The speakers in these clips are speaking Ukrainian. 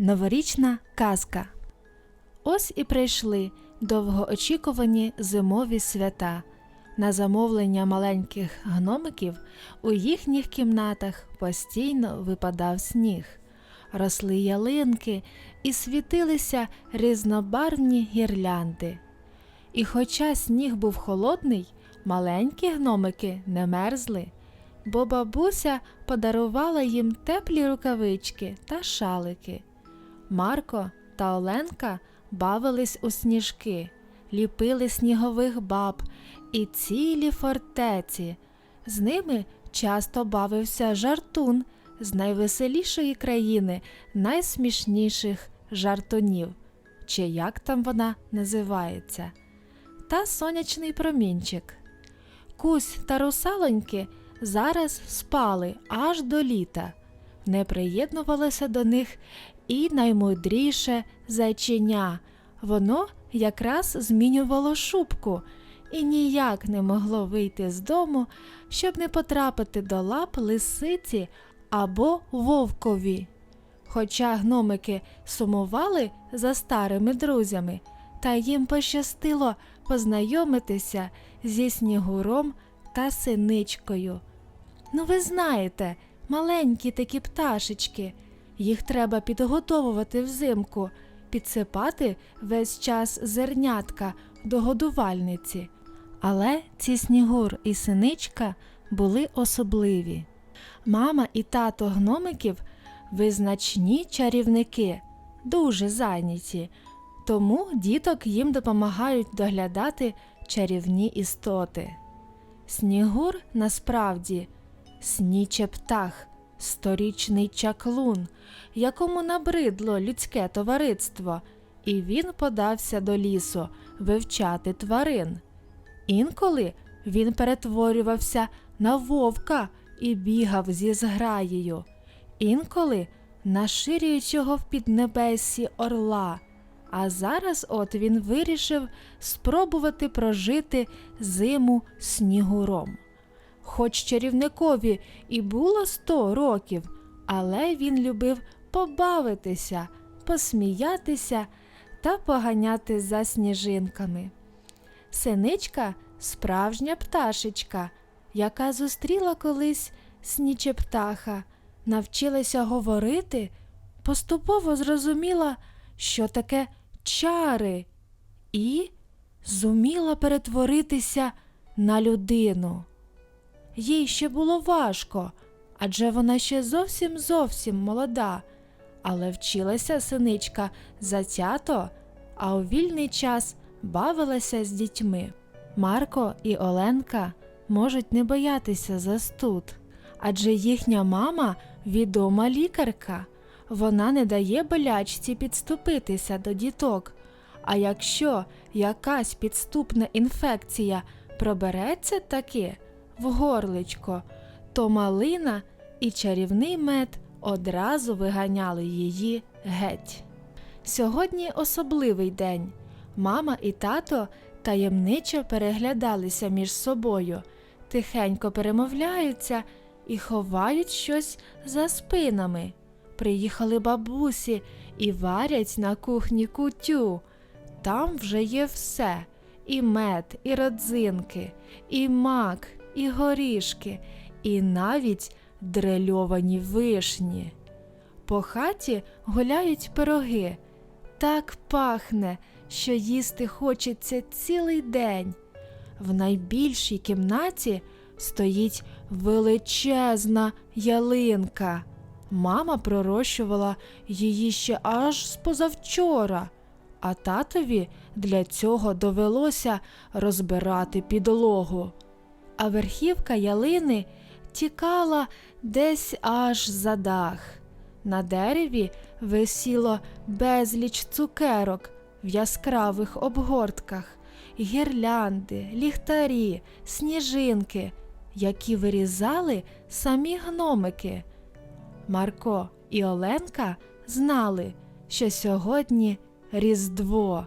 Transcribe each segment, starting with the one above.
Новорічна казка. Ось і прийшли довгоочікувані зимові свята. На замовлення маленьких гномиків у їхніх кімнатах постійно випадав сніг. Росли ялинки і світилися різнобарвні гірлянди. І хоча сніг був холодний, маленькі гномики не мерзли, бо бабуся подарувала їм теплі рукавички та шалики. Марко та Оленка бавились у сніжки, ліпили снігових баб і цілі фортеці. З ними часто бавився жартун з найвеселішої країни, найсмішніших жартунів, чи як там вона називається, та сонячний промінчик. Кусь та русалоньки зараз спали аж до літа. Не приєднувалося до них і наймудріше зайченя. Воно якраз змінювало шубку і ніяк не могло вийти з дому, щоб не потрапити до лап лисиці або вовкові. Хоча гномики сумували за старими друзями, та їм пощастило познайомитися зі снігуром та синичкою. Ну, ви знаєте, маленькі такі пташечки. Їх треба підготовувати взимку, підсипати весь час зернятка до годувальниці. Але ці снігур і синичка були особливі. Мама і тато гномиків визначні чарівники, дуже зайняті, тому діток їм допомагають доглядати чарівні істоти. Снігур насправді сніче птах, сторічний чаклун, якому набридло людське товариство, і він подався до лісу вивчати тварин. Інколи він перетворювався на вовка і бігав зі зграєю, інколи на ширюючого в піднебесі орла. А зараз от він вирішив спробувати прожити зиму снігуром. Хоч чарівникові і було сто років, але він любив побавитися, посміятися та поганяти за сніжинками. Синичка справжня пташечка, яка зустріла колись снічептаха, навчилася говорити, поступово зрозуміла, що таке чари, і зуміла перетворитися на людину. Їй ще було важко, адже вона ще зовсім зовсім молода, але вчилася синичка затято, а у вільний час бавилася з дітьми. Марко і Оленка можуть не боятися застуд, адже їхня мама відома лікарка. Вона не дає болячці підступитися до діток. А якщо якась підступна інфекція пробереться таки в горличко, то малина і чарівний мед одразу виганяли її геть. Сьогодні особливий день. Мама і тато таємничо переглядалися між собою, тихенько перемовляються і ховають щось за спинами. Приїхали бабусі і варять на кухні кутю. Там вже є все: і мед, і родзинки, і мак, і горішки, і навіть дрельовані вишні. По хаті гуляють пироги. Так пахне, що їсти хочеться цілий день. В найбільшій кімнаті стоїть величезна ялинка. Мама пророщувала її ще аж з позавчора, а татові для цього довелося розбирати підлогу. А верхівка ялини тікала десь аж за дах. На дереві висіло безліч цукерок в яскравих обгортках, гірлянди, ліхтарі, сніжинки, які вирізали самі гномики. Марко і Оленка знали, що сьогодні Різдво.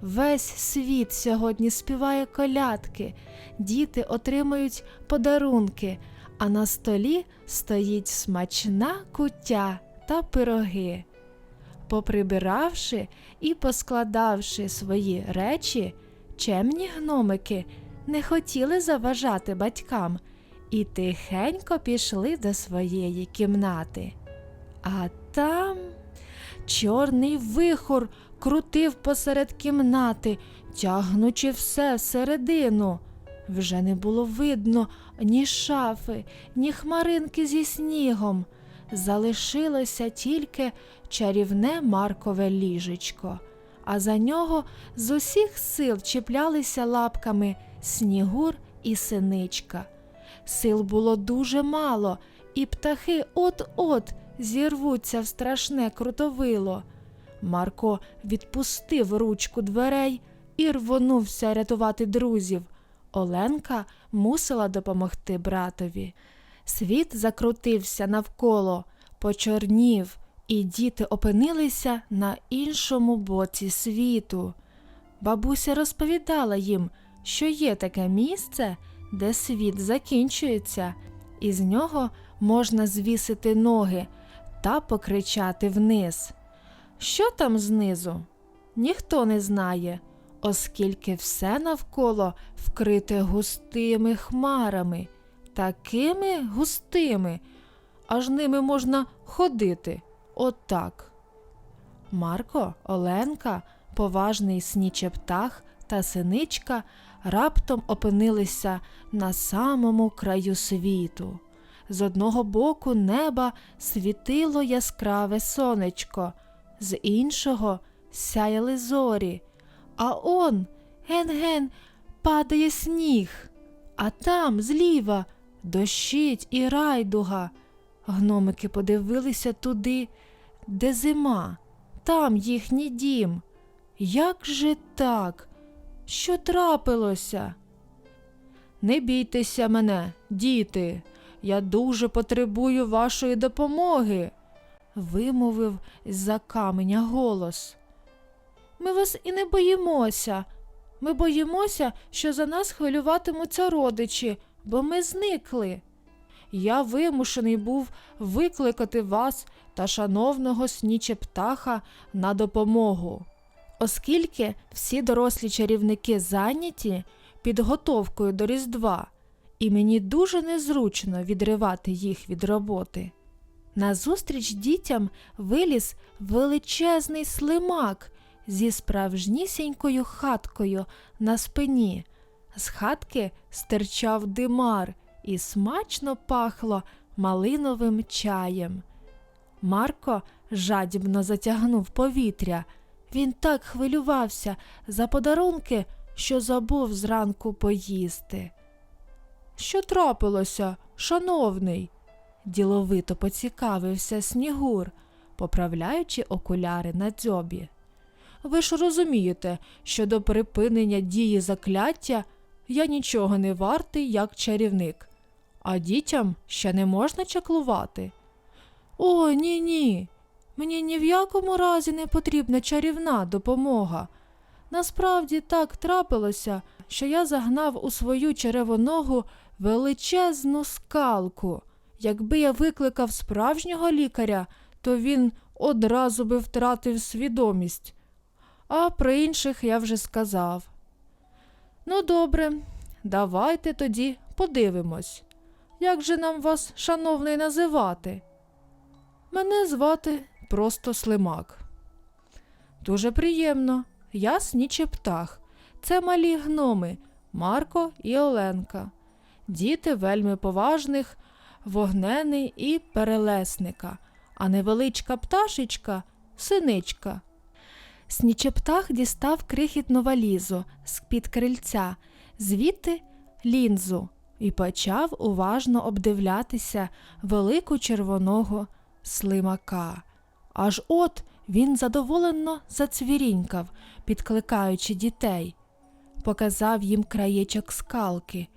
Весь світ сьогодні співає колядки, діти отримують подарунки, а на столі стоїть смачна куття та пироги. Поприбиравши і поскладавши свої речі, чемні гномики не хотіли заважати батькам і тихенько пішли до своєї кімнати. А там чорний вихор крутив посеред кімнати, тягнучи все всередину. Вже не було видно ні шафи, ні хмаринки зі снігом. Залишилося тільки чарівне Маркове ліжечко, а за нього з усіх сил чіплялися лапками снігур і синичка. Сил було дуже мало, і птахи от-от зірвуться в страшне крутовило. Марко відпустив ручку дверей і рвонувся рятувати друзів. Оленка мусила допомогти братові. Світ закрутився навколо, почорнів, і діти опинилися на іншому боці світу. Бабуся розповідала їм, що є таке місце, де світ закінчується, і з нього можна звісити ноги та покричати вниз. Що там знизу? Ніхто не знає, оскільки все навколо вкрите густими хмарами, такими густими, аж ними можна ходити отак. Марко, Оленка, поважний снічептах та синичка раптом опинилися на самому краю світу. З одного боку неба світило яскраве сонечко, з іншого сяяли зорі. А он, ген-ген, падає сніг, а там, зліва, дощить і райдуга. Гномики подивилися туди, де зима, там їхній дім. Як же так? Що трапилося? Не бійтеся мене, діти, я дуже потребую вашої допомоги, вимовив з-за каменя голос. Ми вас і не боїмося. Ми боїмося, що за нас хвилюватимуться родичі, бо ми зникли. Я вимушений був викликати вас та шановного снічептаха на допомогу. Оскільки всі дорослі чарівники зайняті підготовкою до Різдва, і мені дуже незручно відривати їх від роботи. Назустріч дітям виліз величезний слимак зі справжнісінькою хаткою на спині. З хатки стирчав димар і смачно пахло малиновим чаєм. Марко жадібно затягнув повітря. Він так хвилювався за подарунки, що забув зранку поїсти. Що трапилося, шановний? Діловито поцікавився Снігур, поправляючи окуляри на дзьобі. Ви ж розумієте, що до припинення дії закляття я нічого не вартий, як чарівник, а дітям ще не можна чаклувати. О, ні, ні. Мені ні в якому разі не потрібна чарівна допомога. Насправді так трапилося, що я загнав у свою черевоногу величезну скалку. Якби я викликав справжнього лікаря, то він одразу би втратив свідомість. А про інших я вже сказав. Ну, добре, давайте тоді подивимось. Як же нам вас, шановний, називати? Мене звати просто Слимак. Дуже приємно. Я сніче птах. Це малі гноми Марко і Оленка. Діти вельми поважних, вогнений і перелесника, а невеличка пташечка синичка. Снічептах дістав крихітну валізу з-під крильця, звідти лінзу, і почав уважно обдивлятися велику червоного слимака. Аж от він задоволено зацвірінькав, підкликаючи дітей. Показав їм краєчок скалки.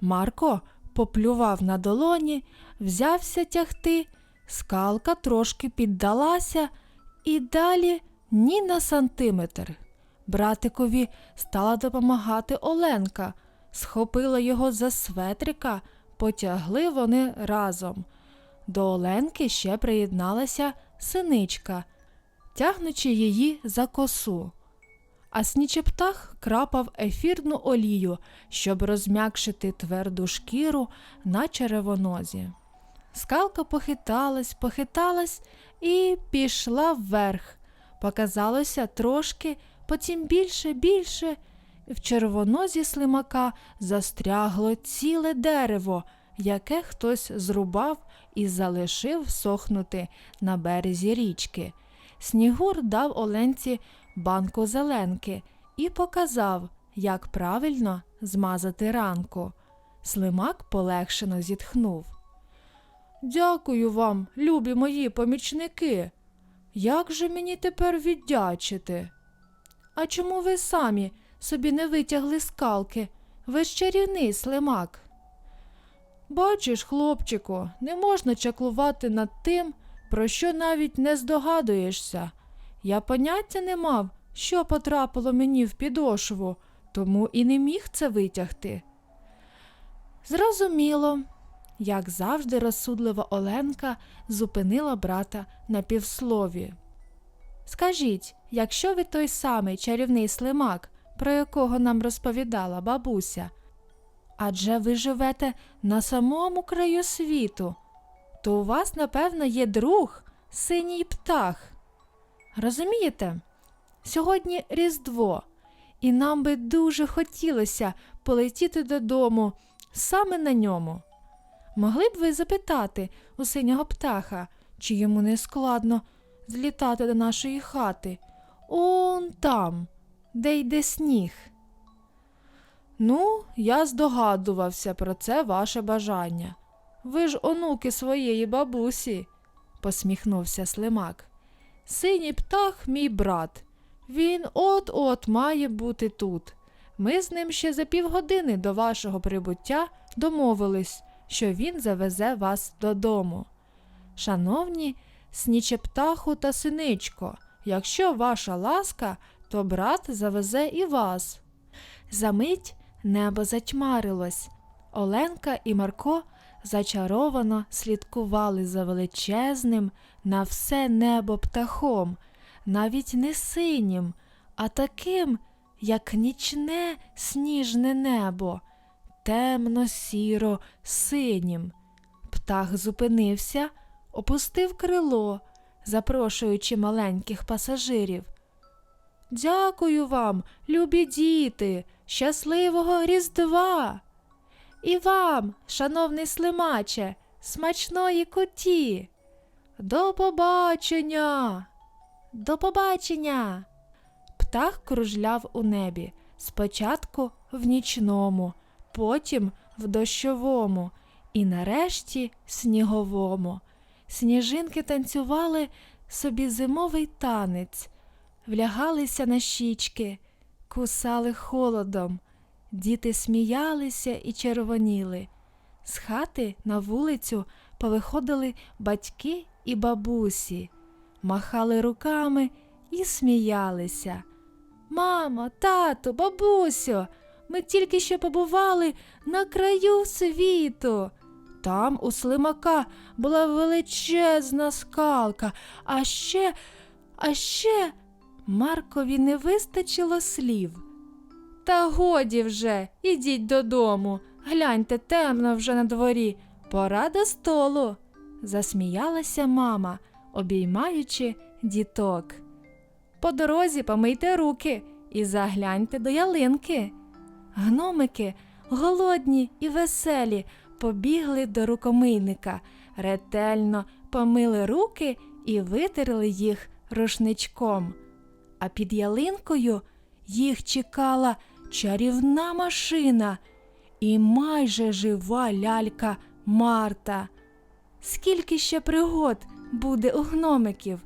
Марко поплював на долоні, взявся тягти, скалка трошки піддалася і далі ні на сантиметр. Братикові стала допомагати Оленка, схопила його за светрика, потягли вони разом. До Оленки ще приєдналася синичка. тягнучи її за косу. А снічептах крапав ефірну олію, щоб розм'якшити тверду шкіру на черевонозі. Скалка похиталась, похиталась і пішла вверх. Показалося трошки, потім більше, більше. В червонозі слимака застрягло ціле дерево, яке хтось зрубав і залишив сохнути на березі річки. Снігур дав Оленці банку зеленки і показав, як правильно змазати ранку. Слимак полегшено зітхнув. Дякую вам, любі мої помічники. Як же мені тепер віддячити? А чому ви самі собі не витягли скалки? Ви ж чарівний слимак. Бачиш, хлопчику, не можна чаклувати над тим, про що навіть не здогадуєшся. Я поняття не мав, що потрапило мені в підошву, тому і не міг це витягти. Зрозуміло, як завжди розсудлива Оленка зупинила брата на півслові. Скажіть, якщо ви той самий чарівний слимак, про якого нам розповідала бабуся, адже ви живете на самому краю світу, то у вас, напевно, є друг, синій птах. Розумієте? Сьогодні Різдво, і нам би дуже хотілося полетіти додому саме на ньому. Могли б ви запитати у синього птаха, чи йому не складно злітати до нашої хати? Он там, де йде сніг. Ну, я здогадувався про це ваше бажання. Ви ж онуки своєї бабусі, посміхнувся Слимак. Синій птах мій брат. Він от-от має бути тут. Ми з ним ще за півгодини до вашого прибуття домовились, що він завезе вас додому. Шановні снічептаху та синичко, якщо ваша ласка, то брат завезе і вас. Замить небо затьмарилось. Оленка і Марко зачаровано слідкували за величезним на все небо птахом, навіть не синім, а таким, як нічне сніжне небо, темно сіро синім. Птах зупинився, опустив крило, запрошуючи маленьких пасажирів. Дякую вам, любі діти, щасливого Різдва. І вам, шановний слимаче, смачної куті. До побачення. До побачення. Птах кружляв у небі, спочатку в нічному, потім в дощовому і нарешті сніговому. Сніжинки танцювали собі зимовий танець, влягалися на щічки, кусали холодом. Діти сміялися і червоніли. З хати на вулицю повиходили батьки і бабусі, махали руками і сміялися. Мамо, тату, бабусю, ми тільки що побували на краю світу. Там у слимака була величезна скалка, а ще, а ще Маркові не вистачило слів. Та годі вже, ідіть додому. Гляньте, темно вже на дворі. Пора до столу. засміялася мама, обіймаючи діток. По дорозі помийте руки і загляньте до ялинки. Гномики, голодні і веселі, побігли до рукомийника, ретельно помили руки і витерли їх рушничком. А під ялинкою їх чекала чарівна машина і майже жива лялька Марта. Скільки ще пригод буде у гномиків,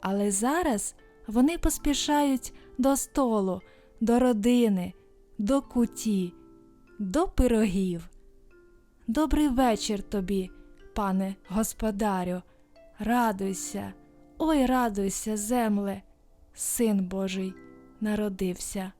але зараз вони поспішають до столу, до родини, до куті, до пирогів. Добрий вечір тобі, пане господарю. Радуйся, ой, радуйся, земле, син Божий народився.